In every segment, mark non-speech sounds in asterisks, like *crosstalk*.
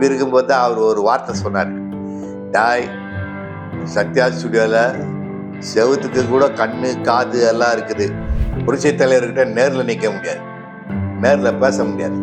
இப்படி இருக்கும்போது தான் அவர் ஒரு வார்த்தை சொன்னார். டாய் சத்யா ஸ்டுடியோவில் செவுத்துக்கு கூட கண்ணு காது எல்லாம் இருக்குது. புரட்சி தலைவர்கிட்ட நேரில் நிற்க முடியாது. நேரில் பேச முடியாது.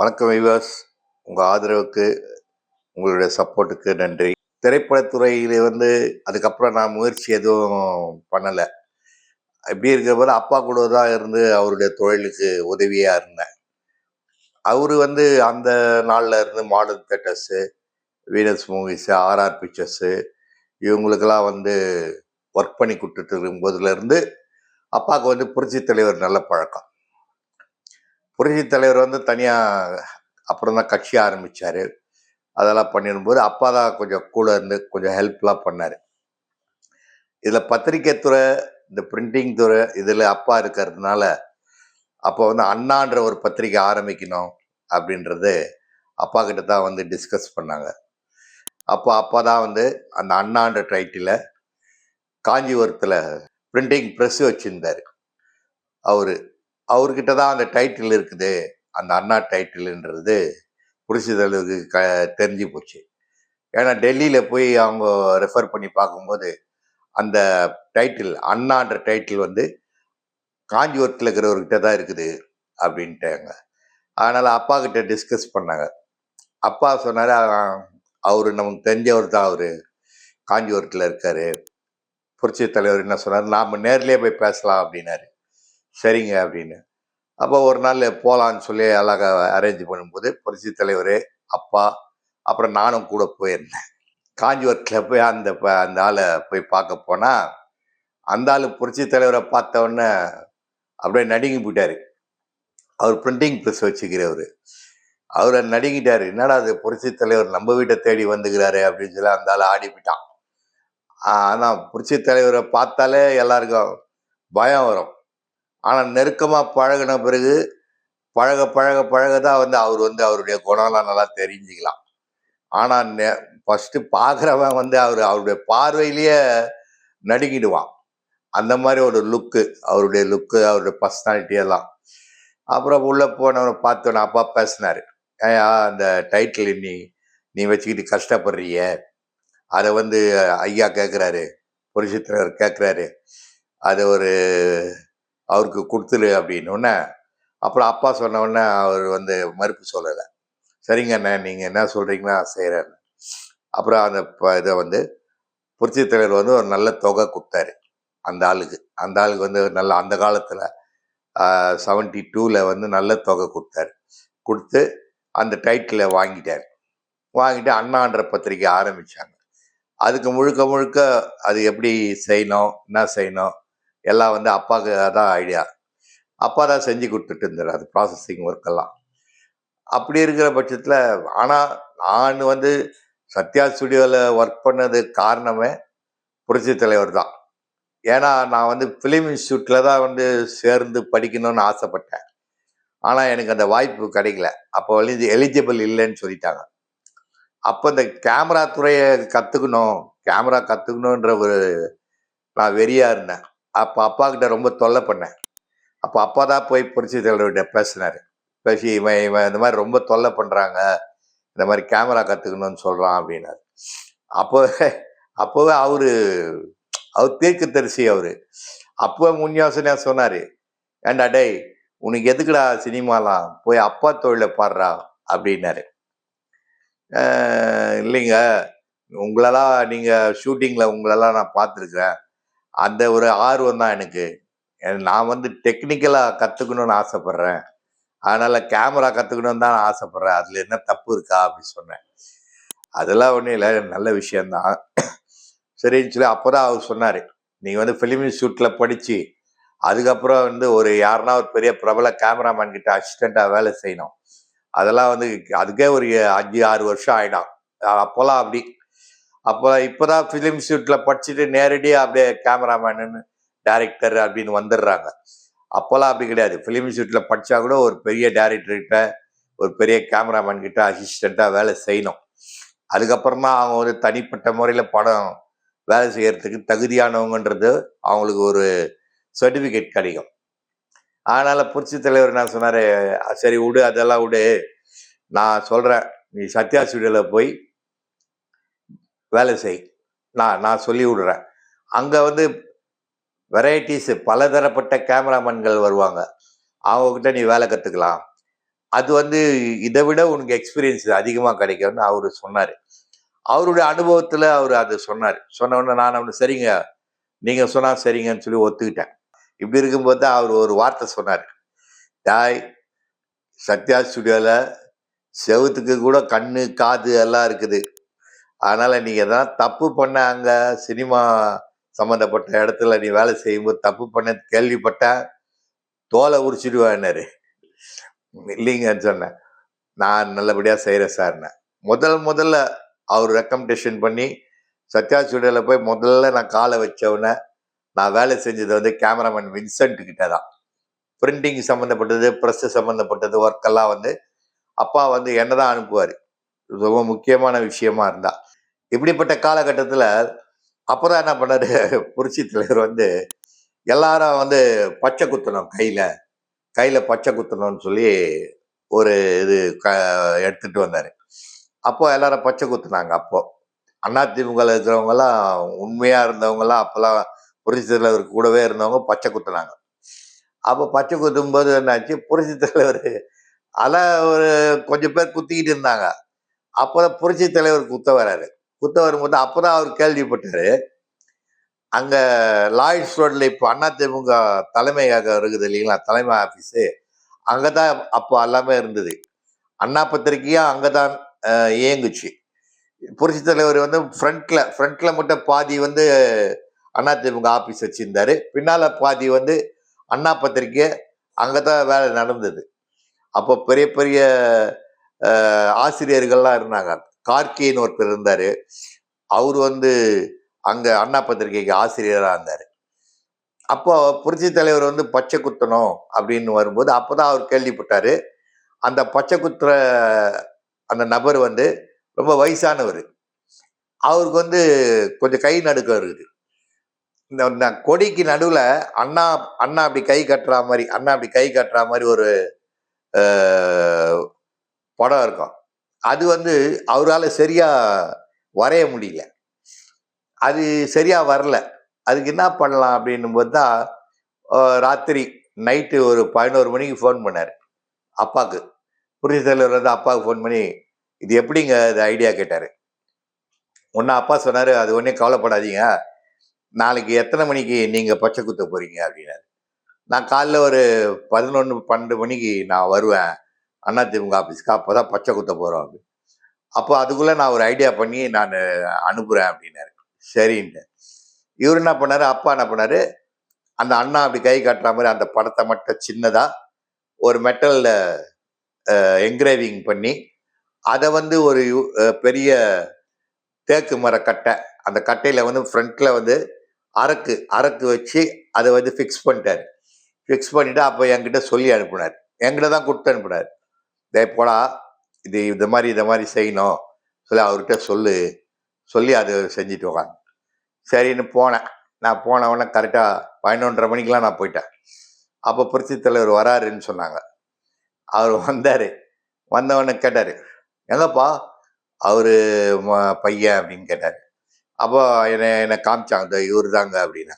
வணக்கம் விவாஸ் உங்கள் ஆதரவுக்கு உங்களுடைய சப்போர்ட்டுக்கு நன்றி. திரைப்படத்துறையில் வந்து அதுக்கப்புறம் நான் முயற்சி எதுவும் பண்ணலை. இப்படி இருக்கிற போது அப்பா கூட தான் இருந்து அவருடைய தொழிலுக்கு உதவியாக இருந்தேன். அவர் வந்து அந்த நாளில் இருந்து modern theatres Venus movies R R pictures இவங்களுக்கெல்லாம் வந்து ஒர்க் பண்ணி கொடுத்துட்டு இருக்கும்போதுலேருந்து அப்பாவுக்கு வந்து புரட்சி தலைவர் நல்ல பழக்கம். புரட்சி தலைவர் வந்து தனியாக அப்புறம் தான் கட்சி ஆரம்பித்தார் அதெல்லாம் பண்ணிடும்போது அப்பா தான் கொஞ்சம் கூட இருந்து கொஞ்சம் ஹெல்ப்லாம் பண்ணார். இதில் பத்திரிக்கை துறை இந்த பிரிண்டிங் துறை இதில் அப்பா இருக்கிறதுனால அப்போ வந்து அண்ணான்ற ஒரு பத்திரிக்கை ஆரம்பிக்கணும் அப்படின்றது அப்பா கிட்ட தான் வந்து டிஸ்கஸ் பண்ணாங்க. அப்போ அப்பா தான் வந்து அந்த அண்ணான்ற டைட்டில் காஞ்சிபுரத்தில் பிரிண்டிங் ப்ரெஸ் வச்சுருந்தார். அவர் அவர்கிட்ட தான் அந்த டைட்டில் இருக்குது. அந்த அண்ணா டைட்டில்ன்றது புரிசுதலுக்கு க தெரிஞ்சு போச்சு. ஏன்னா டெல்லியில் போய் அவங்க ரெஃபர் பண்ணி பார்க்கும்போது அந்த டைட்டில் அண்ணான்ற டைட்டில் வந்து காஞ்சிபுரத்தில் இருக்கிறவர்கிட்ட தான் இருக்குது அப்படின்ட்டாங்க. அதனால் அப்பா கிட்ட டிஸ்கஸ் பண்ணாங்க. அப்பா சொன்னார் அவர் நமக்கு தெரிஞ்சவர் தான் அவர். காஞ்சிபுரத்தில் இருக்கார். புரட்சி தலைவர் என்ன சொன்னார் நாம் நேர்லேயே போய் பேசலாம் அப்படின்னாரு. சரிங்க அப்படின்னு. அப்போ ஒரு நாள் போகலான்னு சொல்லி அழகா அரேஞ்ச் பண்ணும்போது புரட்சி தலைவர் அப்பா அப்புறம் நானும் கூட போயிருந்தேன். காஞ்சிபுரத்தில் போய் அந்த ப- அந்த ஆளை போய் பார்க்க போனால் அந்த ஆள் புரட்சி தலைவரை பார்த்த உடனே அப்படியே நடுங்கி போயிட்டார். அவர் பிரிண்டிங் ப்ரெஸ் வச்சுக்கிறவர். அவரை நடுங்கிட்டார். என்னடா அது புரட்சி தலைவர் நம்ம வீட்டை தேடி வந்துக்கிறாரு அப்படின்னு சொல்லி அந்த ஆள் ஆடி போயிட்டான். ஆனால் புரட்சி தலைவரை பார்த்தாலே எல்லாருக்கும் பயம் வரும். ஆனால் நெருக்கமாக பழகின பிறகு பழக பழக பழக தான் வந்து அவர் வந்து அவருடைய குணம்லாம் நல்லா தெரிஞ்சுக்கலாம். ஆனால் ஃபஸ்ட்டு பார்க்குறவன் வந்து அவர் அவருடைய பார்வையிலேயே நடுங்கிடுவான். அந்த மாதிரி ஒரு லுக்கு அவருடைய லுக்கு அவருடைய பர்சனாலிட்டி எல்லாம். அப்புறம் உள்ளே போனவனை பார்த்தோன்னே அப்பா பேசினார். ஏயா அந்த டைட்டில் நீ நீ வச்சுக்கிட்டு கஷ்டப்படுறிய அதை வந்து ஐயா கேட்குறாரு புரிசித்திரர் தலைவர் கேட்குறாரு அதை ஒரு அவருக்கு கொடுத்துரு அப்படின்னோடனே அப்புறம் அப்பா சொன்ன அவர் வந்து மறுப்பு சொல்லலை. சரிங்கண்ணே நீங்கள் என்ன சொல்கிறீங்களோ செய்கிறேன் அப்புறம் அந்த ப- இதை வந்து புரட்சித் தலைவர் வந்து ஒரு நல்ல தொகை கொடுத்தாரு. அந்த ஆளுக்கு. அந்த ஆளுக்கு வந்து நல்ல அந்த காலத்தில் செவன்டி டூவில் வந்து நல்ல தொகை கொடுத்தாரு. கொடுத்து அந்த டைட்டிலை வாங்கிட்டார். வாங்கிட்டு அண்ணான்ற பத்திரிக்கை ஆரம்பித்தாங்க அதுக்கு முழுக்க முழுக்க அது எப்படி செய்யணும் என்ன செய்யணும் எல்லாம் வந்து அப்பாவுக்கு தான் ஐடியா அப்பா தான் செஞ்சு கொடுத்துட்டு இருந்தார் அது ப்ராசஸிங் ஒர்க்கெல்லாம் அப்படி இருக்கிற பட்சத்தில் ஆனால் நான் வந்து சத்யா ஸ்டுடியோவில் ஒர்க் பண்ணது காரணமே புரட்சி தலைவர் தான். ஏன்னா நான் வந்து ஃபிலிம் இன்ஸ்டியூட்டில் தான் வந்து சேர்ந்து படிக்கணும்னு ஆசைப்பட்டேன். ஆனால் எனக்கு அந்த வாய்ப்பு கிடைக்கல. அப்போ வந்து எலிஜிபிள் இல்லைன்னு சொல்லிட்டாங்க. அப்போ இந்த கேமரா துறையை கற்றுக்கணும் கேமரா கற்றுக்கணுன்ற ஒரு நான் வெறியாக இருந்தேன். அப்போ அப்பா கிட்ட ரொம்ப தொல்லை பண்ணேன். அப்போ அப்பா தான் போய் புரட்சி தலைவர்கிட்ட பேசினார். பேசி இவன் இவன் இந்த மாதிரி ரொம்ப தொல்லை பண்ணுறாங்க இந்த மாதிரி கேமரா கற்றுக்கணும்னு சொல்கிறான் அப்படின்னாரு. அப்போ அப்போவே அவரு அவர் தீர்க்க தரிசி அவரு. அப்போ முன் யோசனையாக சொன்னார் ஏன்டா டேய் உனக்கு எதுக்குடா சினிமாலாம்? போய் அப்பா தொழிலை பாடுறா அப்படின்னாரு. இல்லைங்க. உங்களெல்லாம் நீங்கள் ஷூட்டிங்கில் உங்களெல்லாம் நான் பார்த்துருக்குறேன். அந்த ஒரு ஆர்வம் தான் எனக்கு. எனக்கு நான் வந்து டெக்னிக்கலாக கற்றுக்கணும்னு ஆசைப்பட்றேன். அதனால் கேமரா கற்றுக்கணும்னு தான் நான் ஆசைப்பட்றேன். அதில் என்ன தப்பு இருக்கா? அப்படின்னு சொன்னேன். அதெல்லாம் ஒன்றும் இல்லை. நல்ல விஷயந்தான். சரின்னு சொல்லி அப்போ தான் அவர் சொன்னார். நீங்கள் வந்து ஃபிலிம் இன்ஸ்டியூட்டில் படித்து அதுக்கப்புறம் வந்து ஒரு யாருன்னா ஒரு பெரிய பிரபல கேமராமேன் கிட்ட அசிஸ்டண்ட்டாக வேலை செய்யணும். அதெல்லாம் வந்து அதுக்கே ஒரு அஞ்சு ஆறு வருஷம் ஆகிடும் அப்போல்லாம் அப்படி. அப்போ இப்போ தான் ஃபிலிம் இன்ஸ்டியூட்டில் படிச்சுட்டு நேரடியாக அப்படியே கேமராமேனு டேரக்டர் அப்படின்னு வந்துடுறாங்க. அப்போல்லாம் அப்படி கிடையாது. ஃபிலிம் இன்ஸ்டியூட்டில் படித்தா கூட ஒரு பெரிய டேரக்டர்கிட்ட ஒரு பெரிய கேமராமேன் கிட்ட அசிஸ்டண்ட்டாக வேலை செய்யணும். அதுக்கப்புறமா அவங்க வந்து தனிப்பட்ட முறையில் படம் வேலை செய்யறதுக்கு தகுதியானவங்கன்றது அவங்களுக்கு ஒரு சர்டிஃபிகேட் கிடைக்கும். அதனால் புரட்சி தலைவர் என்ன சொன்னார்? சரி விடு அதெல்லாம் விடு. நான் சொல்றேன் நீ சத்யா ஸ்டுடியோவில் போய் வேலை செய். நான் நான் சொல்லி விடுறேன். அங்கே வந்து வெரைட்டிஸ் பலதரப்பட்ட கேமராமேன்கள் வருவாங்க. அவங்கக்கிட்ட நீ வேலை கற்றுக்கலாம் அது வந்து இதை விட உனக்கு எக்ஸ்பீரியன்ஸ் அதிகமாக கிடைக்கும்னு அவர் சொன்னார். அவருடைய அனுபவத்தில் அவர் அது சொன்னார். சொன்ன உடனே நான் அவனு சரிங்க நீங்கள் சொன்னால் சரிங்கன்னு சொல்லி ஒத்துக்கிட்டேன். இப்படி இருக்கும்போது தான் அவர் ஒரு வார்த்தை சொன்னார். தாய் சத்யா ஸ்டுடியோவில் செவுத்துக்கு கூட கண்ணு காது எல்லாம் இருக்குது. அதனால் நீங்கள் தான் தப்பு பண்ண அங்கே சினிமா சம்மந்தப்பட்ட இடத்துல நீ வேலை செய்யும்போது தப்பு பண்ண கேள்விப்பட்டேன் தோலை உரிச்சிடுவேன்னாரு இல்லைங்கன்னு சொன்னேன். நான் நல்லபடியாக செய்கிறேன் சார்னேன். முதல் முதல்ல அவர் ரெக்கமெண்டேஷன் பண்ணி சத்யா ஸ்டுடியோவில் போய் முதல்ல நான் காலை வச்சவுடனே நான் வேலை செஞ்சது வந்து கேமராமேன் வின்சென்ட் கிட்ட தான் பிரிண்டிங் சம்மந்தப்பட்டது ப்ரெஸ் சம்மந்தப்பட்டது ஒர்க்கெல்லாம் வந்து அப்பா வந்து என்ன தான் அனுப்புவார். ரொம்ப முக்கியமான விஷயமா இருந்தா. இப்படிப்பட்ட காலகட்டத்தில் அப்புறம் என்ன பண்ணாரு? *laughs* புரட்சி தலைவர் வந்து எல்லாரும் வந்து பச்சை குத்தணும் கையில். கையில் பச்சை குத்தணும்னு சொல்லி ஒரு இது க எடுத்துகிட்டு வந்தார். அப்போ எல்லாரும் பச்சை குத்துனாங்க. அப்போ அதிமுகவில் இருக்கிறவங்கலாம் உண்மையாக இருந்தவங்கலாம் அப்போல்லாம் புரட்சி தலைவர் கூடவே இருந்தவங்க பச்சை குத்துனாங்க. அப்போ பச்சை குத்தும் போது என்னாச்சு? புரட்சி தலைவர் அல ஒரு கொஞ்சம் பேர் குத்திக்கிட்டு இருந்தாங்க. அப்போ தான் புரட்சி தலைவர் குத்த வராரு. குத்த வரும்போது அப்போ தான் அவர் கேள்விப்பட்டார். அங்கே லாய்ட்ஸ் ரோட்டில் இப்போ அதிமுக தலைமையாக இருக்குது இல்லைங்களா? தலைமை ஆஃபீஸு அங்கே தான் அப்போ எல்லாமே இருந்தது. அண்ணா பத்திரிக்கையும் அங்கே தான் இயங்குச்சு. புரட்சி தலைவர் வந்து ஃப்ரண்ட்ல ஃப்ரண்ட்ல மட்டும் பாதி வந்து அண்ணா திமுக ஆஃபீஸ் வச்சிருந்தாரு. பின்னால பாதி வந்து அண்ணா பத்திரிக்கை அங்கே தான் வேலை நடந்தது. அப்போ பெரிய பெரிய ஆசிரியர்கள்லாம் இருந்தாங்க. கார்கேன்னு ஒருத்தர் இருந்தார். அவர் வந்து அங்கே அண்ணா பத்திரிகைக்கு ஆசிரியராக இருந்தார். அப்போ புரட்சி தலைவர் வந்து பச்சை குத்தணும் அப்படின்னு வரும்போது அப்போ தான் அவர் கேள்விப்பட்டார். அந்த பச்சை குத்துற அந்த நபர் வந்து ரொம்ப வயசானவர். அவருக்கு வந்து கொஞ்சம் கை நடுக்கம் இருக்குது. இந்த கொடிக்கு நடுவில் அண்ணா அண்ணா அப்படி கை கட்டுற மாதிரி அண்ணா அப்படி கை கட்டுற மாதிரி ஒரு படம் இருக்கும். அது வந்து அவரால் சரியாக வரைய முடியல. அது சரியாக வரல. அதுக்கு என்ன பண்ணலாம் அப்படின்னும் போது தான் ராத்திரி நைட்டு ஒரு பதினோரு மணிக்கு ஃபோன் பண்ணார். அப்பாவுக்கு புரட்சி தலைவர் வந்து அப்பாவுக்கு ஃபோன் பண்ணி இது எப்படிங்க இது ஐடியா கேட்டார். ஒன்று அப்பா சொன்னார் அது ஒன்றும் கவலைப்படாதீங்க. நாளைக்கு எத்தனை மணிக்கு நீங்கள் பச்சை குத்த போகிறீங்க அப்படின்னாரு. நான் காலைல ஒரு பதினொன்று பன்னெண்டு மணிக்கு நான் வருவேன். அண்ணா திமுக ஆஃபீஸ்க்கு அப்போ தான் பச்சை குத்த போகிறோம் அப்படி அப்போ அதுக்குள்ளே நான் ஒரு ஐடியா பண்ணி நான் அனுப்புகிறேன் அப்படின்னாரு. சரின்ட்டு. இவர் என்ன பண்ணாரு? அப்பா என்ன பண்ணாரு? அந்த அண்ணா அப்படி கை காட்டுற மாதிரி அந்த படத்தை மட்டும் சின்னதாக ஒரு மெட்டலில் என்கிரேவிங் பண்ணி அதை வந்து ஒரு பெரிய தேக்கு மர கட்டை அந்த கட்டையில் வந்து ஃப்ரண்ட்டில் வந்து அரக்கு அரக்கு வச்சு அதை வந்து ஃபிக்ஸ் பண்ணிட்டார். ஃபிக்ஸ் பண்ணிவிட்டு அப்போ என்கிட்ட சொல்லி அனுப்புனார். என்கிட்ட தான் கொடுத்து அனுப்புனார். இதே போடா இது இந்த மாதிரி இதை மாதிரி செய்யணும். சொல்லி அவர்கிட்ட சொல்லு. சொல்லி அதை செஞ்சுட்டு வாங்க சரின்னு போனேன். நான் போன உடனே கரெக்டாக பதினொன்றரை மணிக்கெலாம் நான் போயிட்டேன். அப்போ புரட்சி தலைவர் வராருன்னு சொன்னாங்க. அவர் வந்தார். வந்தவொடனே கேட்டார் எங்கப்பா அவர் பையன் அப்படின்னு கேட்டார். அப்போ என்னை என்னை காமிச்சாங்க இவர் தாங்க அப்படின்னா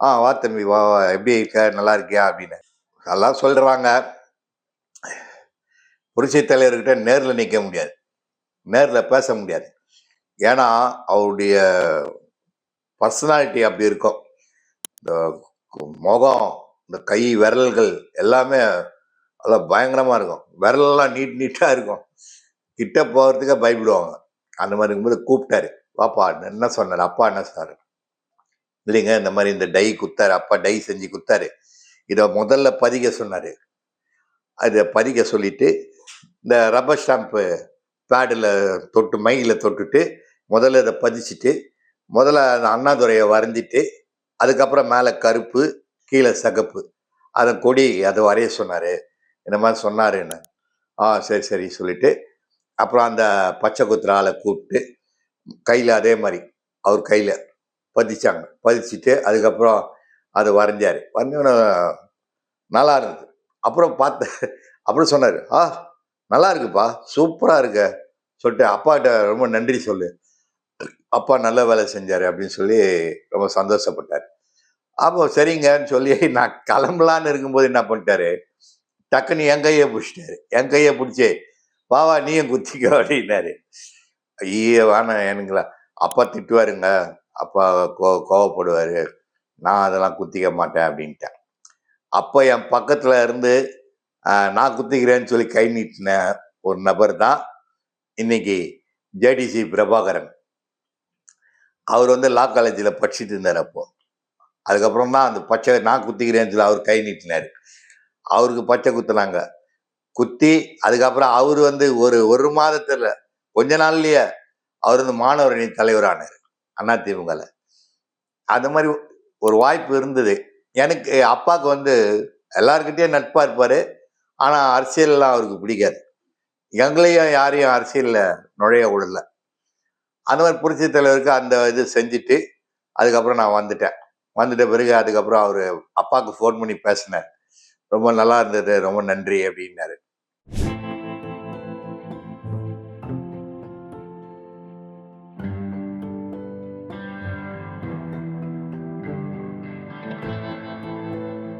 ஆ வா தம்பி வா வா, எப்படி இருக்க? நல்லா இருக்கியா? அப்படின்னு அதெல்லாம் சொல்கிறாங்க புரட்சி தலைவர்கிட்ட நேரில் நிற்க முடியாது. நேரில் பேச முடியாது. ஏன்னா அவருடைய பர்சனாலிட்டி அப்படி இருக்கும். இந்த முகம் இந்த கை விரல்கள் எல்லாமே அதெல்லாம் பயங்கரமாக இருக்கும். விரலெல்லாம் நீட் நீட்டாக இருக்கும். கிட்ட போகிறதுக்கே பயப்படுவாங்க. அந்த மாதிரி இருக்கும்போது கூப்பிட்டாரு. வாப்பா என்ன சொன்னார்? அப்பா என்ன சார் இல்லைங்க இந்த மாதிரி இந்த டை குத்தாரு. அப்பா டை செஞ்சு குத்தாரு. இதை முதல்ல பதிக்க சொன்னார். அதை பதிக்க சொல்லிட்டு இந்த ரப்பர் ஸ்டாம்ப்பு பேடில் தொட்டு மையில் தொட்டுட்டு முதல்ல இதை பதிச்சுட்டு முதல்ல அந்த அண்ணாதுரையை வரைஞ்சிட்டு அதுக்கப்புறம் மேலே கருப்பு கீழே சகப்பு. அதை கொடி அதை வரைய சொன்னார். இந்த மாதிரி சொன்னாருன்னு ஆ சரி சரி சொல்லிட்டு அப்புறம் அந்த பச்சை குத்துற ஆளை கூப்பிட்டு கையில் அதே மாதிரி அவர் கையில் பதிச்சாங்க. பதிச்சுட்டு அதுக்கப்புறம் அதை வரைஞ்சார். வரைஞ்சோன்னு நல்லா இருந்தது. அப்புறம் பார்த்து அப்புறம் சொன்னார் ஆ நல்லா இருக்குப்பா சூப்பராக இருக்க. சொல்லிட்டு அப்பாட்ட ரொம்ப நன்றி சொல்லு. அப்பா நல்ல வேலை செஞ்சார் அப்படின்னு சொல்லி ரொம்ப சந்தோஷப்பட்டார். அப்போ சரிங்கன்னு சொல்லி நான் கிளம்பலான்னு இருக்கும்போது என்ன பண்ணிட்டாரு டக்குன்னு என் கையை பிடிச்சிட்டாரு. என் கையை பிடிச்சி வாவா நீயும் குத்திக்கோ அப்படின்னாரு. ஐயோ வேணாம் எனக்குங்களா அப்பா திட்டுவாருங்க. அப்பா கோ கோவப்படுவார். நான் அதெல்லாம் குத்திக்க மாட்டேன் அப்படின்ட்டேன். அப்போ என் பக்கத்தில் இருந்து நான் குத்திக்கிறேன்னு சொல்லி கை நீட்டின ஒரு நபர் தான் இன்னைக்கு ஜேடிசி பிரபாகரன். அவர் வந்து லா காலேஜில் படிச்சுட்டு இருந்தார் அப்போ. அதுக்கப்புறம் தான் அந்த பச்சை நான் குத்திக்கிறேன்னு சொல்லி அவர் கை நீட்டினார். அவருக்கு பச்சை குத்துனாங்க. குத்தி அதுக்கப்புறம் அவர் வந்து ஒரு ஒரு மாதத்தில் கொஞ்ச நாள்லயே அவர் வந்து மாணவர் அணி தலைவரானார் அதிமுகல அந்த மாதிரி ஒரு வாய்ப்பு இருந்தது. எனக்கு அப்பாவுக்கு வந்து எல்லாருக்கிட்டேயும் நட்பாக இருப்பார். ஆனால் அரசியல்லாம் அவருக்கு பிடிக்காது. எங்களையும் யாரையும் அரசியலில் நுழைய விடல. அந்த மாதிரி புரட்சி தலைவருக்கு அந்த இது செஞ்சுட்டு அதுக்கப்புறம் நான் வந்துட்டேன். வந்துட்ட பிறகு அதுக்கப்புறம் அவர் அப்பாவுக்கு ஃபோன் பண்ணி பேசினேன் ரொம்ப நல்லா இருந்தது ரொம்ப நன்றி அப்படின்னாரு.